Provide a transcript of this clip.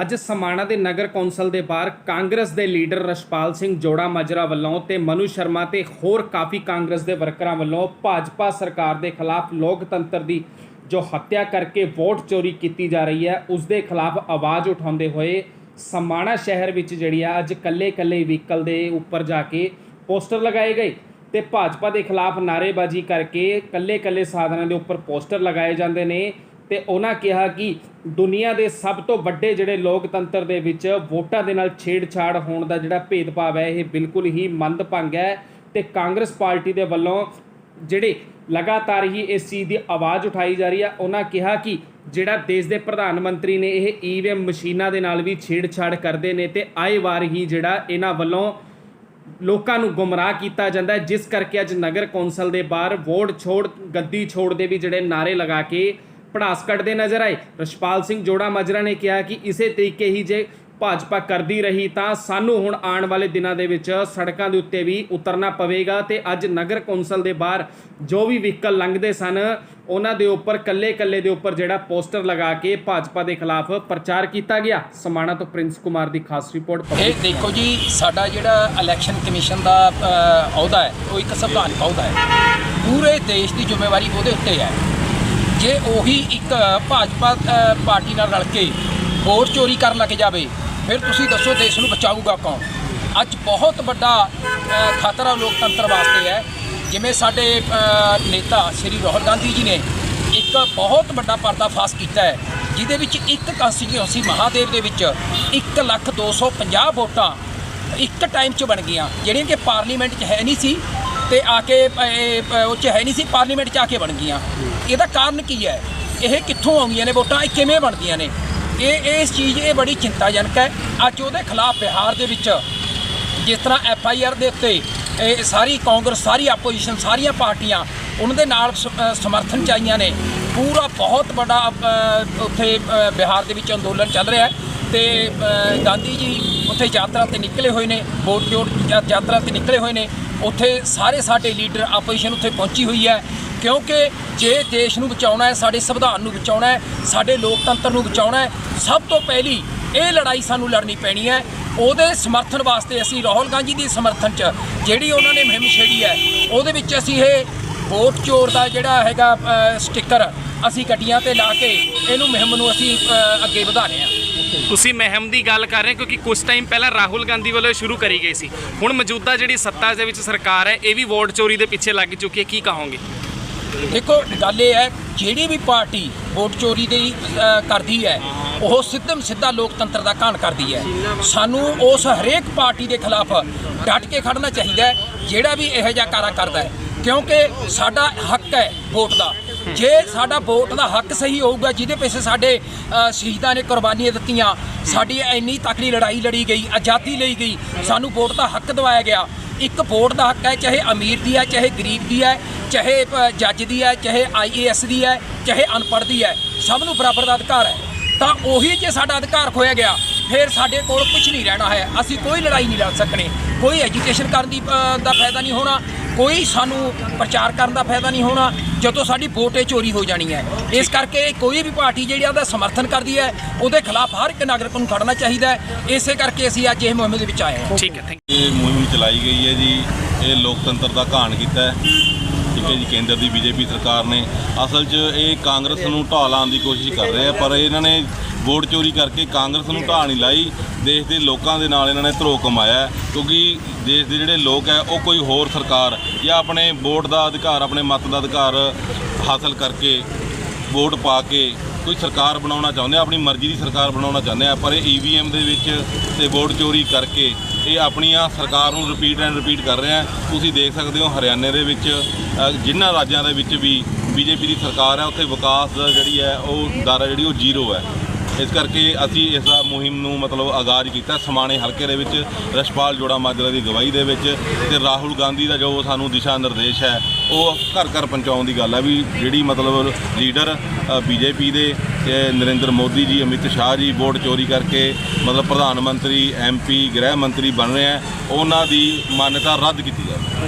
ਅੱਜ ਸਮਾਣਾ ਦੇ ਨਗਰ ਕੌਂਸਲ ਦੇ ਬਾਹਰ ਕਾਂਗਰਸ ਦੇ ਲੀਡਰ ਰਸ਼ਪਾਲ ਸਿੰਘ ਜੋੜਾ ਮਾਜਰਾ ਵੱਲੋਂ ਤੇ ਮਨੂ ਸ਼ਰਮਾ ਤੇ ਹੋਰ ਕਾਫੀ ਕਾਂਗਰਸ ਦੇ ਵਰਕਰਾਂ ਵੱਲੋਂ ਭਾਜਪਾ ਸਰਕਾਰ ਦੇ ਖਿਲਾਫ ਲੋਕਤੰਤਰ ਦੀ ਜੋ ਹੱਤਿਆ ਕਰਕੇ ਵੋਟ ਚੋਰੀ ਕੀਤੀ ਜਾ ਰਹੀ ਹੈ, ਉਸ ਦੇ ਖਿਲਾਫ ਆਵਾਜ਼ ਉਠਾਉਂਦੇ ਹੋਏ ਸਮਾਣਾ ਸ਼ਹਿਰ ਵਿੱਚ ਜਿਹੜੀ ਆ ਅੱਜ ਕੱਲੇ-ਕੱਲੇ ਵਹੀਕਲ ਦੇ ਉੱਪਰ ਜਾ ਕੇ ਪੋਸਟਰ ਲਗਾਏ ਗਏ ਤੇ ਭਾਜਪਾ ਦੇ ਖਿਲਾਫ ਨਾਅਰੇਬਾਜ਼ੀ ਕਰਕੇ ਕੱਲੇ-ਕੱਲੇ ਸਾਧਨਾਂ ਦੇ ਉੱਪਰ ਪੋਸਟਰ ਲਗਾਏ ਜਾਂਦੇ ਨੇ। ਤੇ ਉਹਨਾਂ ਕਿਹਾ ਕਿ ਦੁਨੀਆ ਦੇ ਸਭ ਤੋਂ ਵੱਡੇ ਜਿਹੜੇ ਲੋਕਤੰਤਰ ਦੇ ਵਿੱਚ ਵੋਟਾਂ ਦੇ ਨਾਲ ਛੇੜਛਾੜ ਹੋਣ ਦਾ ਜਿਹੜਾ ਭੇਦਭਾਵ ਹੈ, ਇਹ ਬਿਲਕੁਲ ਹੀ ਮੰਦਭੰਗ ਹੈ ਤੇ ਕਾਂਗਰਸ ਪਾਰਟੀ ਦੇ ਵੱਲੋਂ ਜਿਹੜੇ ਲਗਾਤਾਰ ਹੀ ਇਸ ਚੀਜ਼ ਦੀ ਆਵਾਜ਼ ਉਠਾਈ ਜਾ ਰਹੀ ਹੈ, ਉਹਨਾਂ ਕਿਹਾ ਕਿ ਜਿਹੜਾ ਦੇਸ਼ ਦੇ ਪ੍ਰਧਾਨ ਮੰਤਰੀ ਨੇ ਇਹ ਈਵੀਐਮ ਮਸ਼ੀਨਾਂ ਦੇ ਨਾਲ ਵੀ ਛੇੜਛਾੜ ਕਰਦੇ ਨੇ ਤੇ ਆਏ ਵਾਰ ਹੀ ਜਿਹੜਾ ਇਹਨਾਂ ਵੱਲੋਂ ਲੋਕਾਂ ਨੂੰ ਗੁੰਮਰਾਹ ਕੀਤਾ ਜਾਂਦਾ ਹੈ, ਜਿਸ ਕਰਕੇ ਅੱਜ ਨਗਰ ਕੌਂਸਲ ਦੇ ਬਾਹਰ ਵੋਟ ਛੋੜ, ਗੱਦੀ ਛੋੜ ਦੇ ਵੀ ਜਿਹੜੇ ਨਾਰੇ ਲਗਾ ਕੇ ਪੜਾਸ ਕੱਢਦੇ ਨਜ਼ਰ ਆਏ। ਰਸ਼ਪਾਲ ਸਿੰਘ ਜੋੜਾ ਮਾਜਰਾ ਨੇ ਕਿਹਾ ਕਿ ਇਸੇ ਤਰੀਕੇ ਹੀ ਜੇ ਭਾਜਪਾ ਕਰਦੀ ਰਹੀ ਤਾਂ ਸਾਨੂੰ ਹੁਣ ਆਉਣ ਵਾਲੇ ਦਿਨਾਂ ਦੇ ਵਿੱਚ ਸੜਕਾਂ ਦੇ ਉੱਤੇ ਵੀ ਉਤਰਨਾ ਪਵੇਗਾ ਤੇ ਅੱਜ ਨਗਰ ਕੌਂਸਲ ਦੇ ਬਾਹਰ ਜੋ ਵੀ ਵਹੀਕਲ ਲੰਘਦੇ ਸਨ, ਉਹਨਾਂ ਦੇ ਉੱਪਰ, ਕੱਲੇ-ਕੱਲੇ ਦੇ ਉੱਪਰ ਜਿਹੜਾ ਪੋਸਟਰ ਲਗਾ ਕੇ ਭਾਜਪਾ ਦੇ ਖਿਲਾਫ ਪ੍ਰਚਾਰ ਕੀਤਾ ਗਿਆ। ਸਮਾਣਾ ਤੋਂ ਪ੍ਰਿੰਸ ਕੁਮਾਰ ਦੀ ਖਾਸ ਰਿਪੋਰਟ ਇਹ ਦੇਖੋ ਜੀ, ਸਾਡਾ ਜਿਹੜਾ ਇਲੈਕਸ਼ਨ ਕਮਿਸ਼ਨ ਦਾ ਅਹੁਦਾ ਹੈ, ਉਹ ਇੱਕ ਸੰਵਿਧਾਨਕ ਅਹੁਦਾ ਹੈ। ਪੂਰੇ ਦੇਸ਼ ਦੀ ਜ਼ਿੰਮੇਵਾਰੀ ਉਹਦੇ ਉੱਤੇ ਹੈ। ਜੇ ਉਹੀ ਇੱਕ ਭਾਜਪਾ ਪਾਰਟੀ ਨਾਲ ਰਲ ਕੇ ਵੋਟ ਚੋਰੀ ਕਰਨ ਲੱਗ ਜਾਵੇ, ਫਿਰ ਤੁਸੀਂ ਦੱਸੋ ਦੇਸ਼ ਨੂੰ ਬਚਾਊਗਾ ਕੌਣ? ਅੱਜ ਬਹੁਤ ਵੱਡਾ ਖਤਰਾ ਲੋਕਤੰਤਰ ਵਾਸਤੇ ਹੈ। ਜਿਵੇਂ ਸਾਡੇ ਨੇਤਾ ਸ਼੍ਰੀ ਰਾਹੁਲ ਗਾਂਧੀ ਜੀ ਨੇ ਇੱਕ ਬਹੁਤ ਵੱਡਾ ਪਰਦਾਫਾਸ਼ ਕੀਤਾ ਹੈ, ਜਿਹਦੇ ਵਿੱਚ ਇੱਕ ਕੰਸਟੀਟਿਊਂਸੀ ਮਹਾਦੇਵ ਦੇ ਵਿੱਚ। 1 ਲੱਖ 250 ਵੋਟਾਂ ਇੱਕ ਟਾਈਮ 'ਚ ਬਣ ਗਈਆਂ, ਜਿਹੜੀਆਂ ਕਿ ਪਾਰਲੀਮੈਂਟ 'ਚ ਹੈ ਨਹੀਂ ਸੀ। ਤੇ ਆ ਕੇ ਉਹ 'ਚ ਹੈ ਨਹੀਂ ਸੀ ਪਾਰਲੀਮੈਂਟ 'ਚ ਆ ਕੇ ਬਣ ਗਈਆਂ। ਇਹਦਾ ਕਾਰਨ ਕੀ ਹੈ? ਇਹ ਕਿੱਥੋਂ ਆਉਂਦੀਆਂ ਨੇ ਵੋਟਾਂ? ਇਹ ਕਿਵੇਂ ਬਣਦੀਆਂ ਨੇ? ਇਹ ਇਸ ਚੀਜ਼ ਇਹ ਬੜੀ ਚਿੰਤਾਜਨਕ ਹੈ। ਅੱਜ ਉਹਦੇ ਖਿਲਾਫ ਬਿਹਾਰ ਦੇ ਵਿੱਚ ਜਿਸ ਤਰ੍ਹਾਂ ਐਫ ਆਈ ਆਰ ਦੇ ਉੱਤੇ ਇਹ ਸਾਰੀ ਕਾਂਗਰਸ ਸਾਰੀ ਆਪੋਜੀਸ਼ਨ ਸਾਰੀਆਂ ਪਾਰਟੀਆਂ ਉਹਨਾਂ ਦੇ ਨਾਲ ਸ- ਅ, ਸਮਰਥਨ ਚਾਹੀਆਂ ਨੇ। ਪੂਰਾ ਬਹੁਤ ਵੱਡਾ ਉੱਥੇ ਬਿਹਾਰ ਦੇ ਵਿੱਚ ਅੰਦੋਲਨ ਚੱਲ ਰਿਹਾ ਹੈ। ਤੇ ਗਾਂਧੀ ਜੀ ਉੱਥੇ ਯਾਤਰਾ ਤੇ ਨਿਕਲੇ ਹੋਏ ਨੇ ਵੋਟ ਜੋੜ ਯਾ- ਯਾਤਰਾ ਤੇ ਨਿਕਲੇ ਹੋਏ ਨੇ। ਉੱਥੇ ਸਾਰੇ ਸਾਡੇ ਲੀਡਰ ਆਪੋਜੀਸ਼ਨ ਉੱਥੇ ਪਹੁੰਚੀ ਹੋਈ ਹੈ। ਕਿਉਂਕਿ ਜੇ ਦੇਸ਼ ਨੂੰ ਬਚਾਉਣਾ ਹੈ ਸਾਡੇ ਸੰਵਿਧਾਨ ਨੂੰ ਬਚਾਉਣਾ ਹੈ ਸਾਡੇ ਲੋਕਤੰਤਰ ਨੂੰ ਬਚਾਉਣਾ ਹੈ ਸਭ ਤੋਂ ਪਹਿਲੀ ਇਹ ਲੜਾਈ ਸਾਨੂੰ ਲੜਨੀ ਪੈਣੀ ਹੈ। ਉਹਦੇ ਸਮਰਥਨ ਵਾਸਤੇ ਅਸੀਂ ਰਾਹੁਲ ਗਾਂਧੀ ਦੀ ਸਮਰਥਨ 'ਚ ਜਿਹੜੀ ਉਹਨਾਂ ਨੇ ਮੁਹਿੰਮ ਛੇੜੀ ਹੈ ਉਹਦੇ ਵਿੱਚ ਅਸੀਂ ਇਹ ਵੋਟ ਚੋਰ ਦਾ ਜਿਹੜਾ ਹੈਗਾ ਅ, ਸਟicker ਅਸੀਂ ਗੱਡੀਆਂ ਤੇ ਲਾ ਕੇ ਇਹਨੂੰ ਮੁਹਿੰਮ ਨੂੰ ਅਸੀਂ ਅੱਗੇ ਵਧਾ ਰਹੇ ਹਾਂ। ਤੁਸੀਂ ਮਹਿਮ ਦੀ ਗੱਲ ਕਰ ਰਹੇ ਹੋ ਕਿਉਂਕਿ ਕੁਝ ਟਾਈਮ ਪਹਿਲਾਂ ਰਾਹੁਲ ਗਾਂਧੀ ਵੱਲੋਂ ਇਹ ਸ਼ੁਰੂ ਕਰੀ ਗਈ ਸੀ। ਹੁਣ ਮੌਜੂਦਾ ਜਿਹੜੀ ਸੱਤਾ ਦੇ ਵਿੱਚ ਸਰਕਾਰ ਹੈ ਇਹ ਵੀ ਵੋਟ ਚੋਰੀ ਦੇ ਪਿੱਛੇ ਲੱਗ ਚੁੱਕੀ ਹੈ ਕੀ ਕਹੋਗੇ? ਦੇਖੋ ਗੱਲ ਇਹ ਹੈ ਜਿਹੜੀ ਵੀ ਪਾਰਟੀ ਵੋਟ ਚੋਰੀ ਦੀ ਅ, ਕਰਦੀ ਹੈ ਉਹ ਸਿੱਧਮ ਸਿੱਧਾ ਲੋਕਤੰਤਰ ਦਾ ਘਾਣ ਕਰਦੀ ਹੈ। ਸਾਨੂੰ ਉਸ ਹਰੇਕ ਪਾਰਟੀ ਦੇ ਖਿਲਾਫ ਡਟ ਕੇ ਖੜਨਾ ਚਾਹੀਦਾ ਹੈ ਜਿਹੜਾ ਵੀ ਇਹੋ ਜਿਹਾ ਕਾਰਾ ਕਰਦਾ ਹੈ ਕਿਉਂਕਿ ਸਾਡਾ ਹੱਕ ਹੈ ਵੋਟ ਦਾ। ਜੇ ਸਾਡਾ ਵੋਟ ਦਾ ਹੱਕ ਸਹੀ ਹੋਊਗਾ ਜਿਹਦੇ ਪਿੱਛੇ ਸਾਡੇ ਸ਼ਹੀਦਾਂ ਨੇ ਕੁਰਬਾਨੀਆਂ ਦਿੱਤੀਆਂ ਸਾਡੀ ਇੰਨੀ ਤਕੜੀ ਲੜਾਈ ਲੜੀ ਗਈ ਆਜ਼ਾਦੀ ਲਈ ਗਈ ਸਾਨੂੰ ਵੋਟ ਦਾ ਹੱਕ ਦਿਵਾਇਆ ਗਿਆ। ਇੱਕ ਵੋਟ ਦਾ ਹੱਕ ਹੈ ਚਾਹੇ ਅਮੀਰ ਦੀ ਹੈ ਚਾਹੇ ਗਰੀਬ ਦੀ ਹੈ ਚਾਹੇ ਜੱਜ ਦੀ ਹੈ ਚਾਹੇ ਆਈਏਐਸ ਦੀ ਹੈ ਚਾਹੇ ਅਨਪੜ੍ਹ ਦੀ ਹੈ ਸਭ ਨੂੰ ਬਰਾਬਰ ਦਾ ਅਧਿਕਾਰ ਹੈ। ਤਾਂ ਉਹੀ ਜੇ ਸਾਡਾ ਅਧਿਕਾਰ ਖੋਇਆ ਗਿਆ ਫਿਰ ਸਾਡੇ ਕੋਲ ਕੁਝ ਨਹੀਂ ਰਹਿਣਾ ਹੈ। ਅਸੀਂ ਕੋਈ ਲੜਾਈ ਨਹੀਂ ਲੜ ਸਕਣੇ ਕੋਈ ਐਜੂਕੇਸ਼ਨ ਕਰਨ ਦੀ ਅ, ਦਾ ਫਾਇਦਾ ਨਹੀਂ ਹੋਣਾ ਕੋਈ ਸਾਨੂੰ ਪ੍ਰਚਾਰ ਕਰਨ ਦਾ ਫਾਇਦਾ ਨਹੀਂ ਹੋਣਾ ਜਦੋਂ ਸਾਡੀ ਵੋਟੇ ਚੋਰੀ ਹੋ ਜਾਣੀ ਹੈ। ਇਸ ਕਰਕੇ ਕੋਈ ਵੀ ਪਾਰਟੀ ਜਿਹੜੀ ਆ ਉਹਦਾ ਸਮਰਥਨ ਕਰਦੀ ਹੈ ਉਹਦੇ ਖਿਲਾਫ ਹਰ ਇੱਕ ਨਾਗਰਿਕ ਨੂੰ ਖੜਨਾ ਚਾਹੀਦਾ ਹੈ। ਇਸੇ ਕਰਕੇ ਅਸੀਂ ਅੱਜ ਇਹ ਮੁਹਿੰਮ ਦੇ ਵਿੱਚ ਆਏ ਹਾਂ। ਠੀਕ ਹੈ ਥੈਂਕ ਇਹ ਮੁਹਿੰਮ ਚਲਾਈ ਗਈ ਹੈ ਜੀ। ਇਹ ਲੋਕਤੰਤਰ ਦਾ ਘਾਣ ਕੀਤਾ ਹੈ। ਠੀਕ ਹੈ ਜੀ ਕੇਂਦਰ ਦੀ ਬੀਜੇਪੀ ਸਰਕਾਰ ਨੇ। ਅਸਲ 'ਚ ਇਹ ਕਾਂਗਰਸ ਨੂੰ ਢਾਹ ਲਾਉਣ ਦੀ ਕੋਸ਼ਿਸ਼ ਕਰ ਰਹੇ ਆ ਪਰ ਇਹਨਾਂ ਨੇ ਵੋਟ ਚੋਰੀ ਕਰਕੇ ਕਾਂਗਰਸ ਨੂੰ ਢਾਹ ਨਹੀਂ ਲਾਈ, ਦੇਸ਼ ਦੇ ਲੋਕਾਂ ਦੇ ਨਾਲ ਇਹਨਾਂ ਨੇ ਧਰੋ ਕਮਾਇਆ ਕਿਉਂਕਿ ਦੇਸ਼ ਦੇ ਜਿਹੜੇ ਲੋਕ ਹੈ, ਉਹ ਕੋਈ ਹੋਰ ਸਰਕਾਰ ਜਾਂ ਆਪਣੇ ਵੋਟ ਦਾ ਅਧਿਕਾਰ, ਆਪਣੇ ਮਤ ਦਾ ਅਧਿਕਾਰ ਹਾਸਲ ਕਰਕੇ ਵੋਟ ਪਾ ਕੇ ਕੋਈ ਸਰਕਾਰ ਬਣਾਉਣਾ ਚਾਹੁੰਦੇ ਆ, ਆਪਣੀ ਮਰਜ਼ੀ ਦੀ ਸਰਕਾਰ ਬਣਾਉਣਾ ਚਾਹੁੰਦੇ ਆ, ਪਰ ਇਹ ਈਵੀਐਮ ਦੇ ਵਿੱਚ ਤੇ ਵੋਟ ਚੋਰੀ ਕਰਕੇ ਇਹ ਆਪਣੀਆਂ ਸਰਕਾਰ ਨੂੰ ਰਿਪੀਟ ਐਂਡ ਰਿਪੀਟ ਕਰ ਰਹੇ ਆ। ਤੁਸੀਂ ਦੇਖ ਸਕਦੇ ਹੋ ਹਰਿਆਣੇ ਦੇ ਵਿੱਚ ਜਿਨ੍ਹਾਂ ਰਾਜਾਂ ਦੇ ਵਿੱਚ ਵੀ ਬੀਜੇਪੀ ਦੀ ਸਰਕਾਰ ਹੈ, ਉੱਥੇ ਵਿਕਾਸ ਦਾ ਜਿਹੜੀ ਹੈ, ਉਹ ਦਾਰਾ ਜਿਹੜੀ ਉਹ ਜ਼ੀਰੋ ਹੈ। ਇਸ ਕਰਕੇ ਅਸੀਂ ਇਸ ਮੁਹਿੰਮ ਨੂੰ ਮਤਲਬ ਆਗਾਜ਼ ਕੀਤਾ ਸਮਾਣੇ ਹਲਕੇ ਦੇ ਵਿੱਚ ਰਸ਼ਪਾਲ ਜੋੜਾ ਮਾਜਰਾ ਦੀ ਗਵਾਹੀ ਦੇ ਵਿੱਚ ਤੇ ਰਾਹੁਲ ਗਾਂਧੀ ਦਾ ਜੋ ਸਾਨੂੰ ਦਿਸ਼ਾ ਨਿਰਦੇਸ਼ ਹੈ, ਉਹ ਘਰ ਘਰ ਪਹੁੰਚਾਉਣ ਦੀ ਗੱਲ ਹੈ ਵੀ ਜਿਹੜੀ ਮਤਲਬ ਲੀਡਰ ਬੀਜੇਪੀ ਦੇ ਨਰਿੰਦਰ ਮੋਦੀ ਜੀ, ਅਮਿਤ ਸ਼ਾਹ ਜੀ ਵੋਟ ਚੋਰੀ ਕਰਕੇ ਮਤਲਬ ਪ੍ਰਧਾਨ ਮੰਤਰੀ ਐਮਪੀ ਗ੍ਰਹਿ ਮੰਤਰੀ ਬਣ ਰਹੇ ਆ ਉਹਨਾਂ ਦੀ ਮਾਨਤਾ ਰੱਦ ਕੀਤੀ ਜਾਵੇ।